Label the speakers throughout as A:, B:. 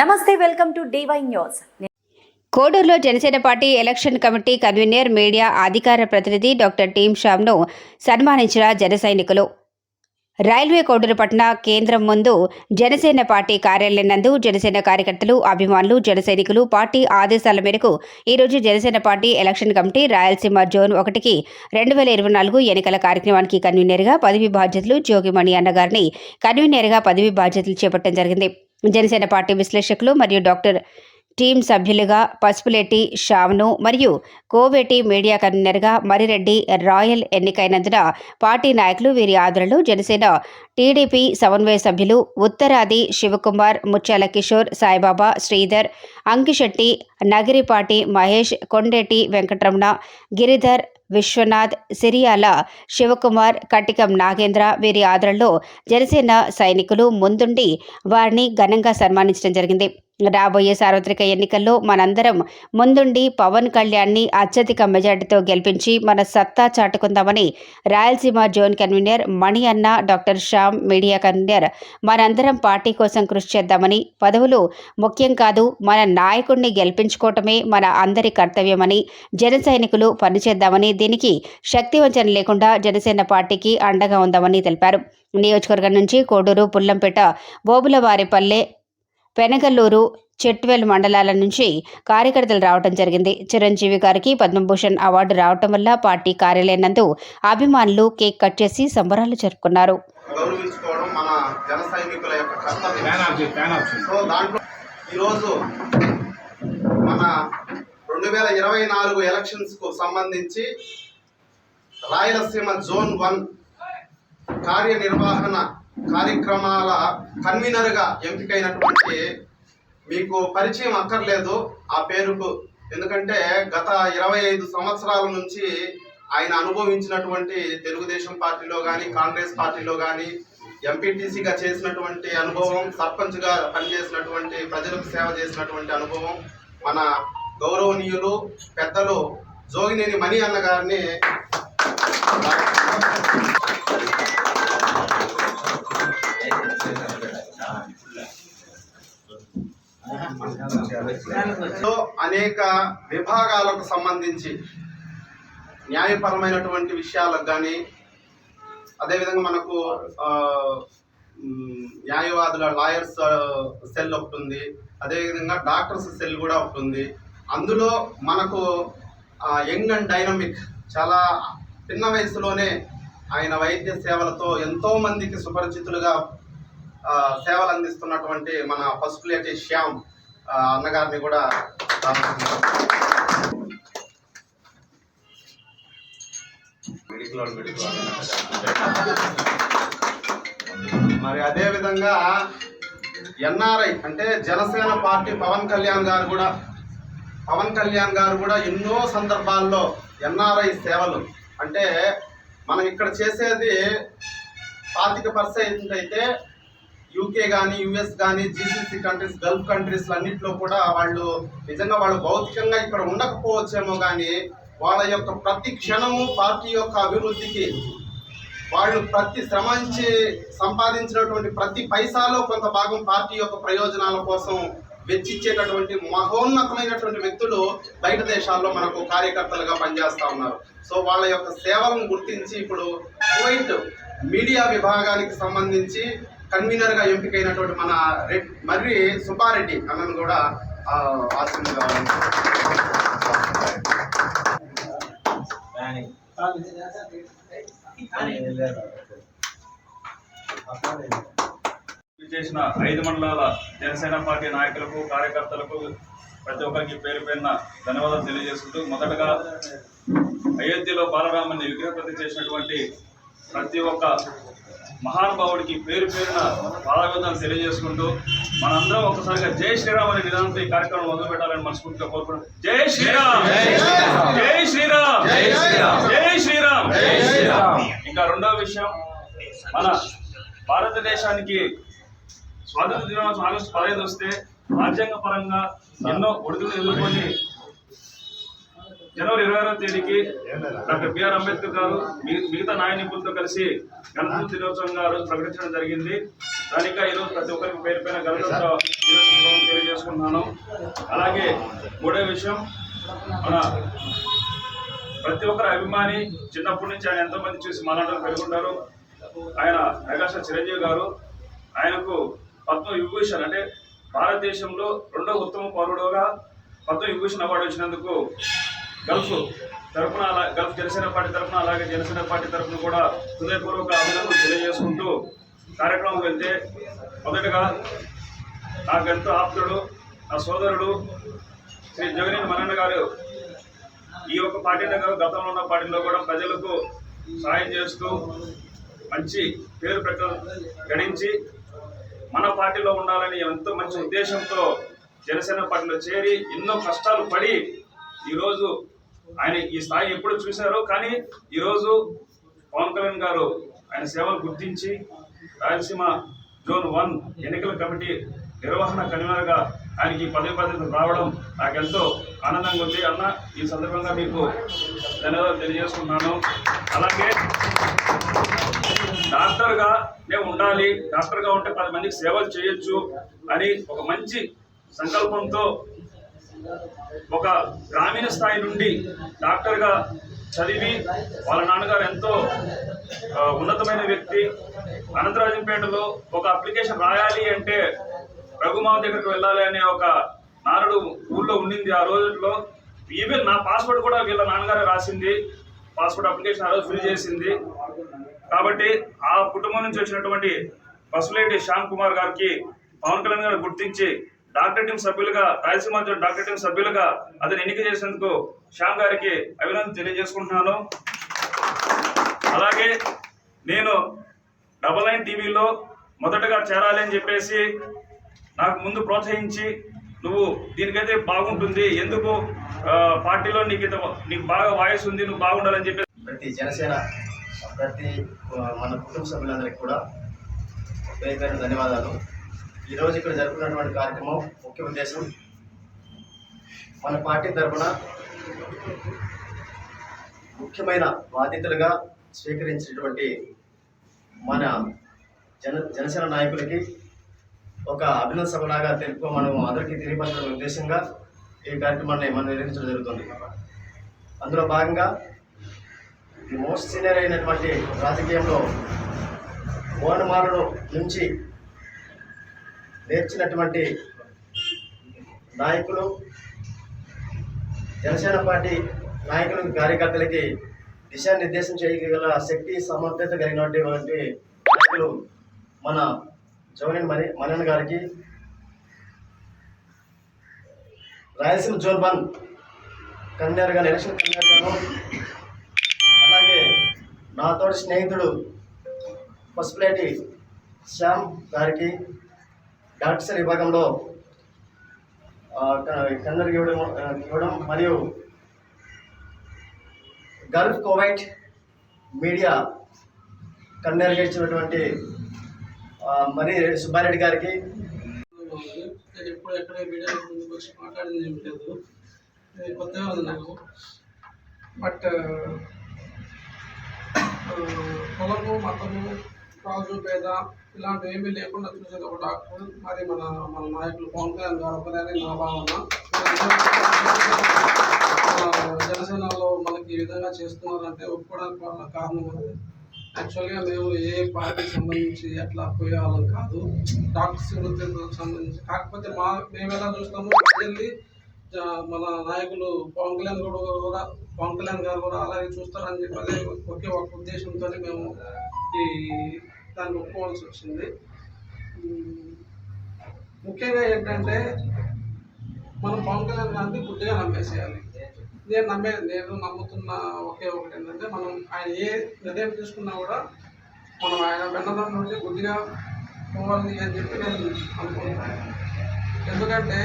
A: నమస్తే welcome to డివై news.
B: కోడూరులో Janasena party election committee convener media అధికార ప్రతినిధి డాక్టర్ టీమ్ శ్యామ్ను సన్మానించిన జన సైనికులు. రైల్వే కోడూరు పట్టణ కేంద్రం ముందు జనసేన పార్టీ కార్యాలయం నందు జనసేన కార్యకర్తలు అభిమానులు జనసైనికులు పార్టీ ఆదేశాల మేరకు ఈరోజు Janasena party election committee Rayalaseema zone ఒకటికి రెండు వేల ఇరవై నాలుగు ఎన్నికల కార్యక్రమానికి కన్వీనర్గా పదవి బాధ్యతలు జోగిమణి అన్నగారిని కన్వీనర్గా పదవి బాధ్యతలు చేపట్టడం జరిగింది. జనసేన పార్టీ విశ్లేషకులు మరియు డాక్టర్ టీం సభ్యులుగా పసుపులెట్టి షామ్ను మరియు కోవేటి మీడియా కన్వీనర్గా మరిరెడ్డి రాయల్ ఎన్నికైనందున పార్టీ నాయకులు వీరి ఆదరణలు జనసేన టీడీపీ సమన్వయ సభ్యులు ఉత్తరాది శివకుమార్ ముత్యాల కిషోర్ సాయిబాబా శ్రీధర్ అంకిశెట్టి నగిరిపాటి మహేష్ కొండేటి వెంకటరమణ గిరిధర్ విశ్వనాథ్ సిరియాల శివకుమార్ కట్టికం నాగేంద్ర వీరి ఆదరణలో జనసేన సైనికులు ముందుండి వారిని ఘనంగా సన్మానించడం జరిగింది. రాబోయే సార్వత్రిక ఎన్నికల్లో మనందరం ముందుండి పవన్ కళ్యాణ్ని అత్యధిక మెజార్టీతో గెలిపించి మన సత్తా చాటుకుందామని రాయలసీమ జోన్ కన్వీనర్ మణి అన్న డాక్టర్ శ్యామ్ మీడియా కన్వీనర్ మనందరం పార్టీ కోసం కృషి చేద్దామని పదవులు ముఖ్యం కాదు మన నాయకుడిని గెలిపించుకోవటమే మన అందరి కర్తవ్యమని జన సైనికులు పనిచేద్దామని దీనికి శక్తివంచన లేకుండా జనసేన పార్టీకి అండగా ఉందామని తెలిపారు. నియోజకవర్గం నుంచి కోడూరు పుల్లంపేట బోబులవారిపల్లె పెనగల్లూరు చెట్వెల్ మండలాల నుంచి కార్యకర్తలు రావడం జరిగింది. చిరంజీవి గారికి పద్మభూషణ్ అవార్డు రావటం వల్ల పార్టీ కార్యాలయం నందు అభిమానులు కేక్ కట్ చేసి సంబరాలు జరుపుకున్నారు.
C: మన రెండు వేల ఇరవై నాలుగు సంబంధించి రాయలసీమ జోన్ వన్ కార్యనిర్వహణ కార్యక్రమాల కన్వీనర్గా ఎంపికైనటువంటి మీకు పరిచయం అక్కర్లేదు ఆ పేరుకు. ఎందుకంటే గత ఇరవై ఐదు సంవత్సరాల నుంచి ఆయన అనుభవించినటువంటి తెలుగుదేశం పార్టీలో కానీ కాంగ్రెస్ పార్టీలో కానీ ఎంపీటీసీగా చేసినటువంటి అనుభవం సర్పంచ్గా పనిచేసినటువంటి ప్రజలకు సేవ చేసినటువంటి అనుభవం మన గౌరవనీయులు పెద్దలు జోగినేని మణి అన్న గారిని అనేక విభాగాలకు సంబంధించి న్యాయపరమైనటువంటి విషయాలకు కానీ అదేవిధంగా మనకు న్యాయవాదుల లాయర్స్ సెల్ ఒకటి ఉంది అదేవిధంగా డాక్టర్స్ సెల్ కూడా ఒకటి ఉంది అందులో మనకు యంగ్ అండ్ డైనమిక్ చాలా చిన్న వయసులోనే ఆయన వైద్య సేవలతో ఎంతోమందికి సుపరిచితులుగా సేవలు అందిస్తున్నటువంటి మన పసుపులేటి శ్యామ్ అన్నగారిని కూడా మరి అదే విధంగా ఎన్ఆర్ఐ అంటే జనసేన పార్టీ పవన్ కళ్యాణ్ గారు కూడా పవన్ కళ్యాణ్ గారు కూడా ఎన్నో సందర్భాల్లో ఎన్ఆర్ఐ సేవలు. అంటే మనం ఇక్కడ చేసేది పాతిక పర్సెంట్ అయితే యూకే కానీ యుఎస్ కానీ జీసీసీ కంట్రీస్ గల్ఫ్ కంట్రీస్ అన్నింటిలో కూడా వాళ్ళు నిజంగా వాళ్ళు భౌతికంగా ఇక్కడ ఉండకపోవచ్చేమో కానీ వాళ్ళ యొక్క ప్రతి క్షణము పార్టీ యొక్క అభివృద్ధికి వాళ్ళు ప్రతి శ్రమించి సంపాదించినటువంటి ప్రతి పైసాలో కొంత భాగం పార్టీ యొక్క ప్రయోజనాల కోసం వెచ్చిచ్చేటటువంటి మహోన్నతమైనటువంటి వ్యక్తులు బయట దేశాల్లో మనకు కార్యకర్తలుగా పనిచేస్తూ ఉన్నారు. సో వాళ్ళ యొక్క సేవలను గుర్తించి ఇప్పుడు కువైట్ మీడియా విభాగానికి సంబంధించి కన్వీనర్గా ఎంపికైనటువంటి మన రెడ్ మర్రి సుబ్బారెడ్డి అన్నను కూడా ఆశీర్వదించాలని
D: చేసిన ఐదు మండలాల జనసేన పార్టీ నాయకులకు కార్యకర్తలకు ప్రతి ఒక్కరికి పేరు పేరున ధన్యవాదాలు తెలియజేసుకుంటూ మొదటగా అయోధ్యలో బాలరాముని విగ్రహ ప్రతి చేసినటువంటి ప్రతి ఒక్క మహానుభావుడికి పేరు పేరున పాదాభివందనాలు తెలియజేసుకుంటూ మనందరం ఒకసారిగా జై శ్రీరామ్ అనే నిదానంతో ఈ కార్యక్రమం మొదలు పెట్టాలని మనస్ఫూర్తిగా కోరుకుంటున్నాం. జై శ్రీరామ్! జై శ్రీరామ్! జై శ్రీరామ్! ఇంకా రెండవ విషయం మన భారతదేశానికి స్వాతంత్ర దినోత్సవం ఆగస్టు పదహైదు వస్తే రాజ్యాంగ పరంగా ఎన్నో ఒడిదులు ఎదుర్కొని జనవరి ఇరవై ఆరో తేదీకి డాక్టర్ బిఆర్ అంబేద్కర్ గారు మిగతా న్యాయ నిపుణులతో కలిసి గణతంత్ర దినోత్సవంగా ఆ రోజు ప్రకటించడం జరిగింది. దానిక ఈరోజు ప్రతి ఒక్కరికి పేరు పైన గణతంత్ర దినోత్సవం తెలియజేసుకుంటున్నాను. అలాగే మూడో విషయం మన ప్రతి ఒక్కరి అభిమాని చిన్నప్పటి నుంచి ఆయన ఎంతో మంది చూసి మాలాటలు పెరుగుంటారు ఆయన మెగాస్టార్ చిరంజీవి గారు ఆయనకు పద్మ విభూషణ్ అంటే భారతదేశంలో రెండో ఉత్తమ పౌరుడుగా పద్మ విభూషణ్ అవార్డు వచ్చినందుకు గల్ఫ్ తరఫున అలా గల్ఫ్ జనసేన పార్టీ తరఫున అలాగే జనసేన పార్టీ తరఫున కూడా హృదయపూర్వక అభినందనలు తెలియజేసుకుంటూ కార్యక్రమం వెళ్తే మొదటగా నాకెంతో ఆప్తుడు నా సోదరుడు శ్రీ జగనీన్ మనన్న గారు ఈ యొక్క పార్టీ దగ్గర గతంలో ఉన్న పార్టీలో కూడా ప్రజలకు సాయం చేస్తూ మంచి పేరు ప్రక గడించి మన పార్టీలో ఉండాలని ఎంతో మంచి ఉద్దేశంతో జనసేన పార్టీలో చేరి ఎన్నో కష్టాలు పడి ఈరోజు ఆయన ఈ స్థాయి ఎప్పుడు చూశారో కానీ ఈరోజు పవన్ కళ్యాణ్ గారు ఆయన సేవలు గుర్తించి రాయలసీమ జోన్ వన్ ఎన్నికల కమిటీ నిర్వహణ కన్వీనర్గా ఆయనకి ఈ పదవి బాధ్యతలు రావడం నాకెంతో ఆనందంగా ఉంది. అన్న ఈ సందర్భంగా మీకు ధన్యవాదాలు తెలియజేస్తున్నాను. అలాగే డాక్టర్గా నేను ఉండాలి డాక్టర్గా ఉంటే పది మందికి సేవలు చేయొచ్చు అని ఒక మంచి సంకల్పంతో ఒక గ్రామీణ స్థాయి నుండి డాక్టర్గా చదివి వాళ్ళ నాన్నగారు ఎంతో ఉన్నతమైన వ్యక్తి. అనంతరాజంపేటలో ఒక అప్లికేషన్ రాయాలి అంటే రఘుమావ దగ్గరికి వెళ్ళాలి అనే ఒక నారుడు ఊళ్ళో ఉండింది ఆ రోజుల్లో. ఈవెన్ నా పాస్పోర్ట్ కూడా వీళ్ళ నాన్నగారే రాసింది. పాస్పోర్ట్ అప్లికేషన్ ఆ రోజు ఫిల్ చేసింది. కాబట్టి ఆ కుటుంబం నుంచి వచ్చినటువంటి పసులేటి శ్యామ్ కుమార్ గారికి పవన్ కళ్యాణ్ గారు గుర్తించి డాక్టర్ టీం సభ్యులుగా రాయలసీమ జోన్ డాక్టర్ టీం సభ్యులుగా అతను ఎన్నిక చేసినందుకు శ్యామ్ గారికి అభినందన తెలియజేసుకుంటున్నాను. అలాగే నేను డబల్ నైన్ టీవీలో మొదటగా చేరాలి అని చెప్పేసి నాకు ముందు ప్రోత్సహించి నువ్వు దీనికైతే బాగుంటుంది ఎందుకు పార్టీలో నీకు ఇంత నీకు బాగా వాయిస్ ఉంది నువ్వు బాగుండాలని చెప్పి
E: ప్రతి జనసేన ప్రతి మన కుటుంబ సభ్యులందరికీ కూడా పేరు ధన్యవాదాలు. ఈరోజు ఇక్కడ జరుపుకున్నటువంటి కార్యక్రమం ముఖ్య ఉద్దేశం మన పార్టీ తరఫున ముఖ్యమైన బాధ్యతలుగా స్వీకరించినటువంటి మన జన జనసేన నాయకులకి ఒక అభినందన సభలాగా తెలుపు మనం అందరికీ తెలియపరచడం ఉద్దేశంగా ఈ కార్యక్రమాన్ని మనం నిర్వహించడం జరుగుతుంది. అందులో భాగంగా ది మోస్ట్ సీనియర్ అయినటువంటి రాజకీయంలో ఓనమాలను నుంచి నేర్చినటువంటి నాయకులు జనసేన పార్టీ నాయకులు కార్యకర్తలకి దిశానిర్దేశం చేయగల శక్తి సమర్థత కలిగినటువంటి నాయకులు మన జవనేని మణి మనన్ గారికి రాయలసీమ జోన్ వన్ కన్వీనర్గా ఎలక్షన్ కన్వీనర్గాను అలాగే నాతోటి స్నేహితుడు పసుపులేటి శ్యామ్ గారికి డాక్టర్ విభాగంలో ఆ, క- కన్నర్ ఇవ్వడం ఇవ్వడం మరియు గల్ఫ్ కోవైట్ మీడియా కన్వీనర్గా ఇచ్చినటువంటి ఆ, మరి సుబ్బారెడ్డి గారికి.
F: ఎప్పుడు ఎక్కడ మీడియా ముందుకు వచ్చి మాట్లాడింది ఏం లేదు. ఇది కొత్తగా ఉంది నాకు. బట్ కులము మతము రాజు పేద ఇలాంటివి ఏమీ లేకుండా చూసేది ఒక డాక్టర్ మరి మన మన నాయకులు పవన్ కళ్యాణ్ గారు ఒకరేనే నా భావన. మన జనసేనలో మనకి ఈ విధంగా చేస్తున్నారంటే ఒప్పుకోవడానికి వాళ్ళ కారణం అది. యాక్చువల్గా మేము ఏ పార్టీకి సంబంధించి అట్లా పోయేవాళ్ళం కాదు. డాక్టర్స్ వృత్తికి సంబంధించి. కాకపోతే మా మేము ఎలా చూస్తామో వెళ్ళి మన నాయకులు పవన్ కళ్యాణ్ కూడా కూడా పవన్ కళ్యాణ్ గారు కూడా అలాగే చూస్తారని చెప్పి ఒకే ఒక ఉద్దేశంతో మేము ఈ దాన్ని ఒప్పుకోవాల్సి వచ్చింది ముఖ్యంగా ఏంటంటే మనం పవన్ కళ్యాణ్ గారిని గుడ్డిగా నమ్మేసేయాలి. నేను నమ్మే నేను నమ్ముతున్న ఒకే ఒకటి ఏంటంటే మనం ఆయన ఏ నిర్ణయం తీసుకున్నా కూడా మనం ఆయన వెన్నదం నుండి గుడ్డిగా పోవాలి అని చెప్పి నేను అనుకుంటున్నాను ఎందుకంటే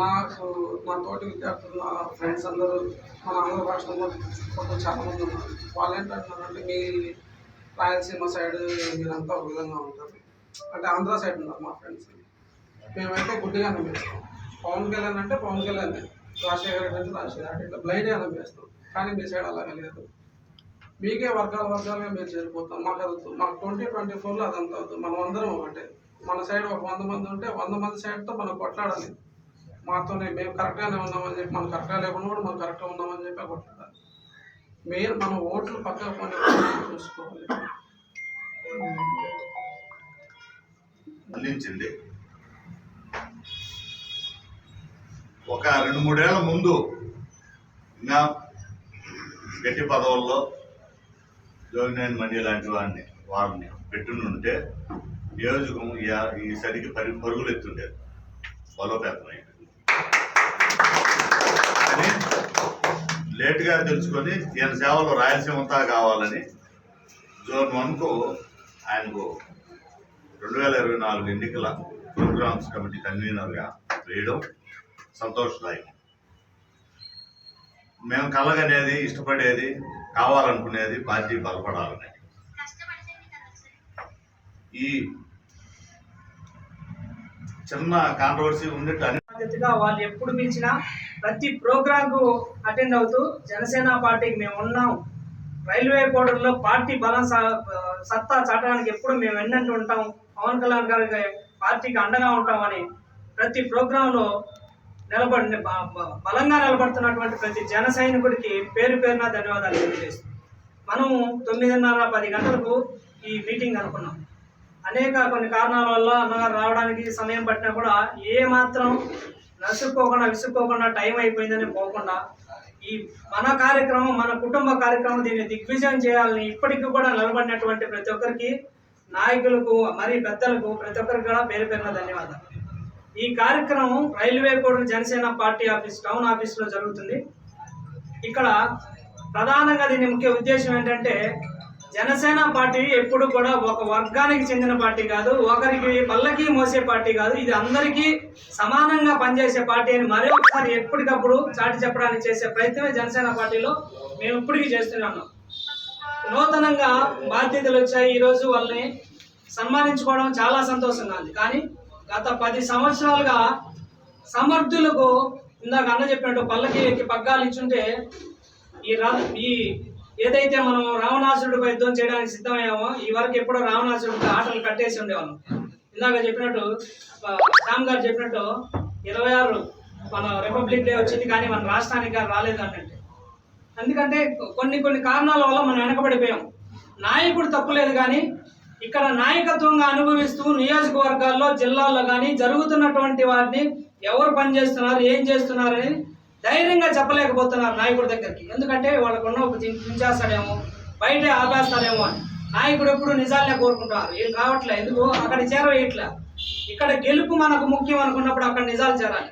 F: నాకు నా తోటి విద్యార్థులు నా ఫ్రెండ్స్ అందరూ మన ఆంధ్ర రాష్ట్రంలో కొంచెం చాలా మంది ఉన్నారు. వాళ్ళు ఏంటంటున్నారంటే మీ రాయలసీమ సైడ్ మీరంతా ఒక విధంగా ఉంటారు. అంటే ఆంధ్ర సైడ్ ఉన్నారు మా ఫ్రెండ్స్. మేమైతే గుడ్డిగా నమ్మేస్తాం పవన్ కళ్యాణ్ అంటే పవన్ కళ్యాణ్. రాజశేఖర రెడ్డి అంటే రాజశేఖర రెడ్డి. ఇట్లా బ్లైండ్ అలా వేస్తాం కానీ మీ సైడ్ అలా లేదు. మీకే వర్గాల వర్గాలుగా మీరు చేరిపోతాం. మాకు అది మాకు ట్వంటీ ట్వంటీ ఫోర్లో అదంతా అవుతుంది మనం అందరం ఒకటే. మన సైడ్ ఒక వంద మంది ఉంటే వంద మంది సైడ్తో మనం కొట్లాడాలి. మాతోనే మేము కరెక్ట్గానే ఉన్నామని చెప్పి మనం కరెక్ట్గా లేకుండా కూడా మనం కరెక్ట్గా ఉన్నామని చెప్పి కొట్లాడాలి. మీరు మన ఓట్లు పక్కన పోనీ చూసుకోవాలి.
G: అందించింది ఒక రెండు మూడేళ్ళ ముందు ఇంకా గట్టి పదవుల్లో జోగినేని మణి లాంటి వారిని వారిని పెట్టునుంటే నియోజకం ఈ- ఈసరికి పరి పరుగులు ఎత్తుండేది బలోపేతమైంది అయ్యింది కానీ లేటుగా తెలుసుకొని ఈయన సేవలు రాయలసీమంతా కావాలని జోన్ వన్కు ఆయనకు రెండు వేల ఇరవై నాలుగు ఎన్నికల ప్రోగ్రామ్స్ కమిటీ కన్వీనర్గా వేయడం సంతోషదాయకం. మేము కలగనేది ఇష్టపడేది కావాలనుకునేది పార్టీ బలపడాలని. ఈ చిన్న కాంట్రవర్సీ ఉన్నట్టు
H: బాధ్యతగా వాళ్ళు ఎప్పుడు పిలిచినా ప్రతి ప్రోగ్రాంకు అటెండ్ అవుతూ జనసేన పార్టీకి మేము ఉన్నాం. రైల్వే బోర్డర్లో పార్టీ బలం స- సత్తా చాటడానికి ఎప్పుడు మేము వెన్నంటూ ఉంటాం. పవన్ కళ్యాణ్ గారికి పార్టీకి అండగా ఉంటామని ప్రతి ప్రోగ్రాంలో నిలబడి బ- బలంగా నిలబడుతున్నటువంటి ప్రతి జన సైనికుడికి పేరు పేరున ధన్యవాదాలు తెలియజేస్తాం మనం తొమ్మిదిన్నర పది గంటలకు ఈ మీటింగ్ అనుకున్నాం. అనేక కొన్ని కారణాల వల్ల అమ్మగారు రావడానికి సమయం పట్టినా కూడా ఏ మాత్రం నసుక్కోకుండా విసుక్కోకుండా టైం అయిపోయిందని పోకుండా ఈ మన కార్యక్రమం మన కుటుంబ కార్యక్రమం దీన్ని దిగ్విజయం చేయాలని ఇప్పటికీ కూడా నిలబడినటువంటి ప్రతి ఒక్కరికి నాయకులకు మరి పెద్దలకు ప్రతి ఒక్కరికి కూడా పేరు పేరున ధన్యవాదాలు. ఈ కార్యక్రమం railway Kodur Janasena party office town ఆఫీస్లో జరుగుతుంది. ఇక్కడ ప్రధానంగా దీని ముఖ్య ఉద్దేశం ఏంటంటే జనసేన పార్టీ ఎప్పుడు కూడా ఒక వర్గానికి చెందిన పార్టీ కాదు ఒకరికి పల్లకి మోసే పార్టీ కాదు ఇది అందరికీ సమానంగా పనిచేసే పార్టీ అని మరొకసారి ఎప్పటికప్పుడు చాటి చెప్పడానికి చేసే ప్రయత్నమే జనసేన పార్టీలో మేము ఇప్పటికీ చేస్తున్నాను నూతనంగా బాధ్యతలు వచ్చాయి ఈరోజు వాళ్ళని సన్మానించుకోవడం చాలా సంతోషంగా ఉంది. కానీ గత పది సంవత్సరాలుగా సమర్థులకు ఇందాక అన్న చెప్పినట్టు పల్లకి ఎక్కి పగ్గాలు ఇచ్చుంటే ఈ రా ఈ ఏదైతే మనం రావణాసురుడిపై యుద్ధం చేయడానికి సిద్ధమయ్యామో ఈ వరకు ఎప్పుడో రావణాసురుడికి ఆటలు కట్టేసి ఉండేవాళ్ళం. ఇందాక చెప్పినట్టు ఆ, శ్యామ్ గారు చెప్పినట్టు ఇరవై ఆరు మన రిపబ్లిక్ డే వచ్చింది కానీ మన రాష్ట్రానికి రాలేదు అన్నట్టు. ఎందుకంటే కొన్ని కొన్ని కారణాల వల్ల మనం వెనకబడిపోయాం. నాయకుడు తప్పులేదు కానీ ఇక్కడ నాయకత్వంగా అనుభవిస్తూ నియోజకవర్గాల్లో జిల్లాల్లో కానీ జరుగుతున్నటువంటి వాటిని ఎవరు పనిచేస్తున్నారు ఏం చేస్తున్నారు అని ధైర్యంగా చెప్పలేకపోతున్నారు నాయకుడి దగ్గరికి. ఎందుకంటే వాళ్ళకున్న ఒక చించేస్తాడేమో బయట ఆపేస్తాడేమో అని. నాయకుడు ఎప్పుడు నిజాలనే కోరుకుంటారు. ఏం రావట్లే ఎందుకు అక్కడ చేరవేయట్లే. ఇక్కడ గెలుపు మనకు ముఖ్యం అనుకున్నప్పుడు అక్కడ నిజాలు చేరాలి.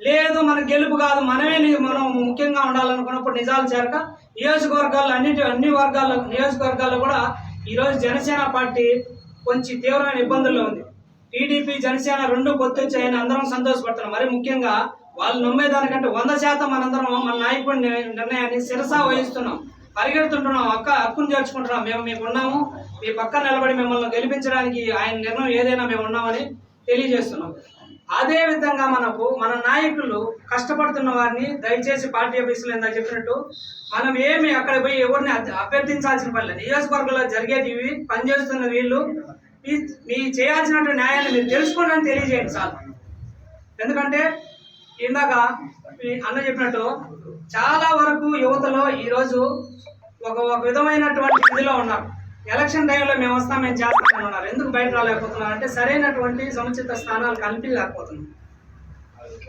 H: లేదు మన గెలుపు కాదు మనమే మనం ముఖ్యంగా ఉండాలనుకున్నప్పుడు నిజాలు చేరక నియోజకవర్గాల్లో అన్నిటి అన్ని వర్గాల్లో నియోజకవర్గాల్లో కూడా ఈరోజు జనసేన పార్టీ కొంచెం తీవ్రమైన ఇబ్బందుల్లో ఉంది. టీడీపీ జనసేన రెండు పొత్తొచ్చాయని అందరం సంతోషపడుతున్నాం. మరి ముఖ్యంగా వాళ్ళు నమ్మేదానికంటే వంద శాతం మనందరం మన నాయకుడి నిర్ణయాన్ని శిరసా వహిస్తున్నాం. పరిగెడుతుంటున్నాం. అక్క హక్కును చేర్చుకుంటున్నాం. మేము మీకు ఉన్నాము. మీ పక్కన నిలబడి మిమ్మల్ని గెలిపించడానికి ఆయన నిర్ణయం ఏదైనా మేము ఉన్నామని తెలియజేస్తున్నాం. అదే విధంగా మనకు మన నాయకులు కష్టపడుతున్న వారిని దయచేసి పార్టీ ఆఫీసులు ఇందాక చెప్పినట్టు మనం ఏమి అక్కడ పోయి ఎవరిని అభ్యర్థించాల్సిన పని లేదు. నియోజకవర్గంలో జరిగేటివి పనిచేస్తున్న వీళ్ళు మీ- మీ చేయాల్సినటువంటి న్యాయాన్ని మీరు తెలుసుకోండి అని తెలియజేయండి సార్. ఎందుకంటే ఇందాక ఈ అన్న చెప్పినట్టు చాలా వరకు యువతలో ఈరోజు ఒక ఒక విధమైనటువంటి ఇదిలో ఉన్నారు. ఎలక్షన్ టైంలో మేము వస్తాం మేము చేస్తామని ఉన్నారు. ఎందుకు బయట రాలేకపోతున్నారు అంటే సరైనటువంటి సముచిత స్థానాలు కల్పించలేకపోతున్నాం.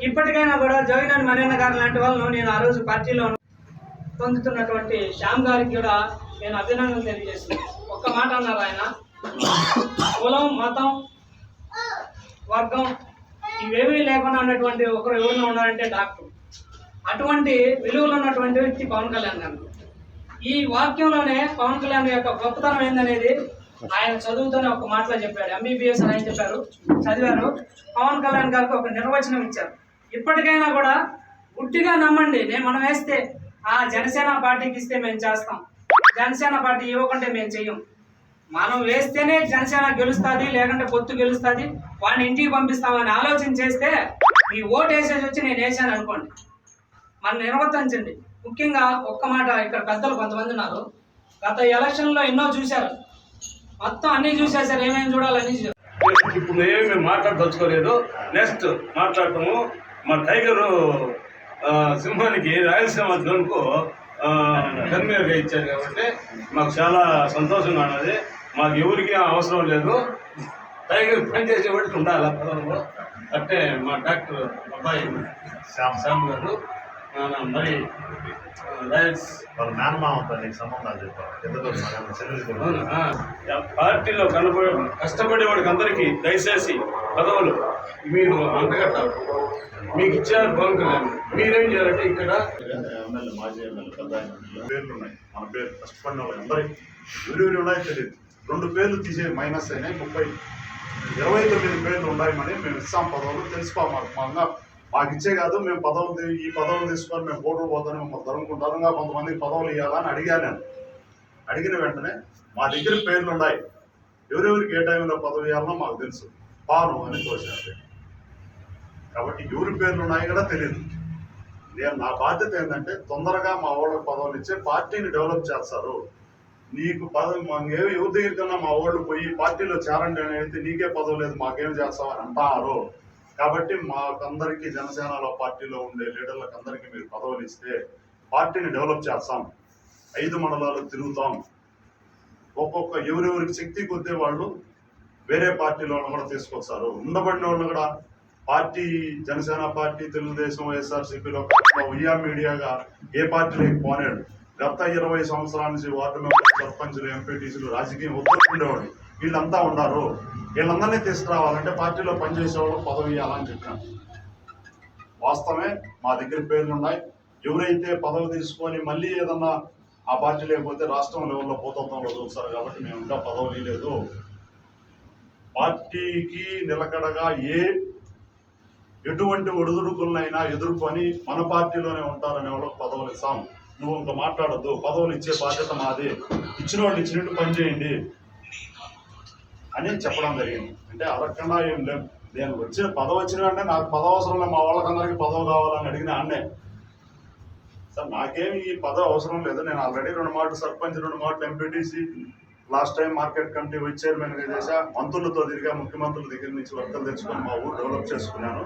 H: ఇప్పటికైనా కూడా జగన్ మరేన్న గారు లాంటి వాళ్ళను నేను ఆ రోజు పార్టీలో పొందుతున్నటువంటి శ్యామ్ గారికి కూడా నేను అభినందనలు తెలియజేస్తున్నాను. ఒక్క మాట అన్నారు ఆయన. కులం మతం వర్గం ఇవేమీ లేకుండా ఉన్నటువంటి ఒకరు ఎవరైనా ఉన్నారంటే డాక్టర్. అటువంటి విలువలు ఉన్నటువంటి వ్యక్తి పవన్ కళ్యాణ్ గారు. ఈ వాక్యంలోనే పవన్ కళ్యాణ్ యొక్క గొప్పతనం ఏందనేది ఆయన చదువుతూనే ఒక మాటలో చెప్పాడు. ఎంబీబీఎస్ అని ఆయన చెప్పారు. చదివారు. పవన్ కళ్యాణ్ గారికి ఒక నిర్వచనం ఇచ్చారు. ఇప్పటికైనా కూడా గుట్టిగా నమ్మండి. నేను మనం వేస్తే ఆ జనసేన పార్టీకి ఇస్తే మేము చేస్తాం. జనసేన పార్టీ ఇవ్వకుంటే మేము చెయ్యం. మనం వేస్తేనే జనసేన గెలుస్తుంది లేకుంటే పొత్తు గెలుస్తుంది వాడిని ఇంటికి పంపిస్తామని ఆలోచన చేస్తే మీ ఓటు వేసేసి వచ్చి నేను వేసాను అనుకోండి. అని నిర్వర్తించండి. ముఖ్యంగా ఒక్క మాట ఇక్కడ పెద్దలు కొంతమంది ఉన్నారు. గత ఎలక్షన్లో ఎన్నో చూశారు. మొత్తం అన్నీ చూసేసారు ఏమేమి చూడాలని
D: ఇప్పుడు ఏమి మాట్లాడదలుచుకోలేదు. నెక్స్ట్ మాట్లాడటము మా టైగర్ సింహానికి రాయలసీమ జోన్కు కన్వీనర్గా ఇచ్చారు కాబట్టి మాకు చాలా సంతోషంగా ఉన్నది. మాకు ఎవరికి అవసరం లేదు. టైగర్ పనిచేసే వాడికి ఉండాలి? పదవిలో అంటే మా డాక్టర్ అబ్బాయి శ్యామ్ శ్యామ్ గారు. మరి
G: వాళ్ళ మేనమామతో నీకు సంబంధాలు చెప్పారు
D: పార్టీలో కనబడే కష్టపడే వాడికి అందరికీ దయచేసి పదవులు. మీరు అంటగట్టాలి మీకు ఇచ్చారు కళ్యాణ్. మీరేం చేయాలంటే ఇక్కడ
G: ఎమ్మెల్యే మాజీ ఎమ్మెల్యే పెద్ద పేర్లు ఉన్నాయి. మన పేరు కష్టపడిన వాళ్ళు అందరికీ ఎవరెవరు ఉన్నాయో తెలియదు. రెండు పేర్లు తీసే మైనస్ అయినాయి. ముప్పై ఇరవై తొమ్మిది పేర్లు ఉన్నాయని మేము ఇస్తాం పదవులు. తెలుసుకో మాకు మాకు ఇచ్చే కాదు మేము పదవులు ఈ పదవులు తీసుకొని మేము ఓట్లు పోతాను మమ్మల్ని ధరంగా కొంతమంది పదవులు ఇవ్వాలని అడిగాను నేను. అడిగిన వెంటనే మా దగ్గర పేర్లు ఉన్నాయి ఎవరెవరికి ఏ టైంలో పదవి ఇవ్వాలనో మాకు తెలుసు. పాను అని తోచారు కాబట్టి ఎవరి పేర్లు ఉన్నాయో కూడా తెలియదు నేను నా బాధ్యత ఏంటంటే తొందరగా మా వాళ్ళకి పదవులు ఇచ్చే పార్టీని డెవలప్ చేస్తారు. నీకు పదవి మాకేమి ఎవరి దగ్గరికన్నా మా వాళ్ళు పోయి పార్టీలో చేరండి అని అయితే నీకే పదవి లేదు మాకేం చేస్తావు అని అంటారు. కాబట్టి మాకందరికీ జనసేనలో పార్టీలో ఉండే లీడర్లకు అందరికీ మీరు పదవులు ఇస్తే పార్టీని డెవలప్ చేస్తాం. ఐదు మండలాలు తిరుగుతాం. ఒక్కొక్క ఎవరెవరికి శక్తి కొద్దే వాళ్ళు వేరే పార్టీలో కూడా తీసుకొస్తారు. ఉండబడిన వాళ్ళు కూడా పార్టీ జనసేన పార్టీ తెలుగుదేశం వైఎస్ఆర్సీపీలో ఉయ్యా మీడియాగా ఏ పార్టీలోకి పోనేడు గత ఇరవై సంవత్సరాల నుంచి వార్డు మెంబర్లు సర్పంచులు ఎంపీటీసీలు రాజకీయం ఒత్తుకుండేవాడు వీళ్ళంతా ఉన్నారు. వీళ్ళందరినీ తీసుకురావాలంటే పార్టీలో పనిచేసేవాళ్ళు పదవి ఇవ్వాలని చెప్పాను. వాస్తవమే మా దగ్గర పేర్లు ఉన్నాయి. ఎవరైతే పదవి తీసుకొని మళ్ళీ ఏదన్నా ఆ పార్టీ లేకపోతే రాష్ట్రం లెవెల్లో పోతంలో చూస్తారు కాబట్టి మేము ఇంకా పదవులు లేదు పార్టీకి నిలకడగా ఏ ఎటువంటి ఒడిదుడుకులనైనా ఎదుర్కొని మన పార్టీలోనే ఉంటారనే వాళ్ళకి పదవులు ఇస్తాము. నువ్వు ఇంకా మాట్లాడద్దు. పదవులు ఇచ్చే బాధ్యత మాది. ఇచ్చిన వాళ్ళు ఇచ్చినట్టు పని చేయండి అని చెప్పడం జరిగింది. అంటే అడగకుండా ఏం లేదు నేను వచ్చిన పదవి వచ్చిన వెంటనే నాకు పదవి అవసరం లేదు. మా వాళ్ళకందరికీ పదవి కావాలని అడిగిన అన్నే సార్ నాకేమి ఈ పదవి అవసరం లేదు. నేను ఆల్రెడీ రెండు మాటలు సర్పంచ్ రెండు మాటలు MPTC last time market committee vice chairman చేశా. మంత్రులతో తిరిగా ముఖ్యమంత్రుల దగ్గర నుంచి వర్కలు తెచ్చుకొని మా ఊరు డెవలప్ చేసుకున్నాను.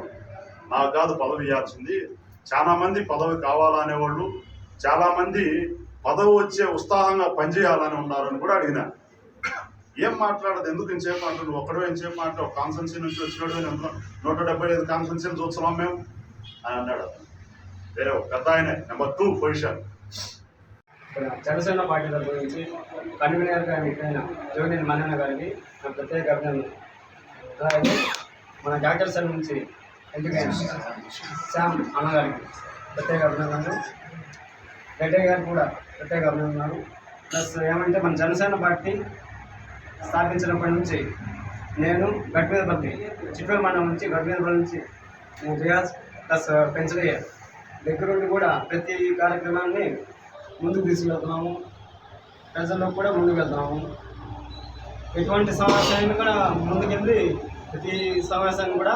G: నాకు కాదు పదవి ఇవ్వాల్సింది. చాలా మంది పదవి కావాలనే చాలామంది చాలా మంది పదవి వచ్చే ఉత్సాహంగా పనిచేయాలని ఉన్నారని కూడా అడిగినా. ఏం మాట్లాడదు? ఎందుకు ఇంచేపు అంటాడు నువ్వు ఒక్కడో ఇంచేపు మాట్లాడు. కాన్సెన్సీ నుంచి వచ్చినాడు నూట డెబ్బై ఐదు కాన్సెన్సీలు చూస్తున్నాం మేము అని అన్నాడు వేరే ఒక పెద్ద ఆయన. Number two position
I: Janasena party తరపు నుంచి గారి ఎన్నికైన జోగినేని మన్నన్న గారికి నా ప్రత్యేక అభినందన అలాగే మన డాక్టర్ సార్ నుంచి ఎందుకైనా శ్యామ్ అన్నగారికి ప్రత్యేక అభినందనలు. రెడ్డి గారు కూడా ప్రత్యేక అభినందనలు. ప్లస్ ఏమంటే మన జనసేన పార్టీ స్థాపించినప్పటి నుంచి నేను గడ్మీదపల్లి చిట్టూరు మండలం నుంచి గడ్మీదపల్లి నుంచి రియాజ్ ప్లస్ పెంచలయ్య దగ్గరుండి కూడా ప్రతి కార్యక్రమాన్ని ముందుకు తీసుకెళ్తున్నాము. ప్రజల్లో కూడా ముందుకు వెళ్తున్నాము. ఎటువంటి సమావేశాన్ని కూడా ముందుకెళ్ళి ప్రతి సమావేశాన్ని కూడా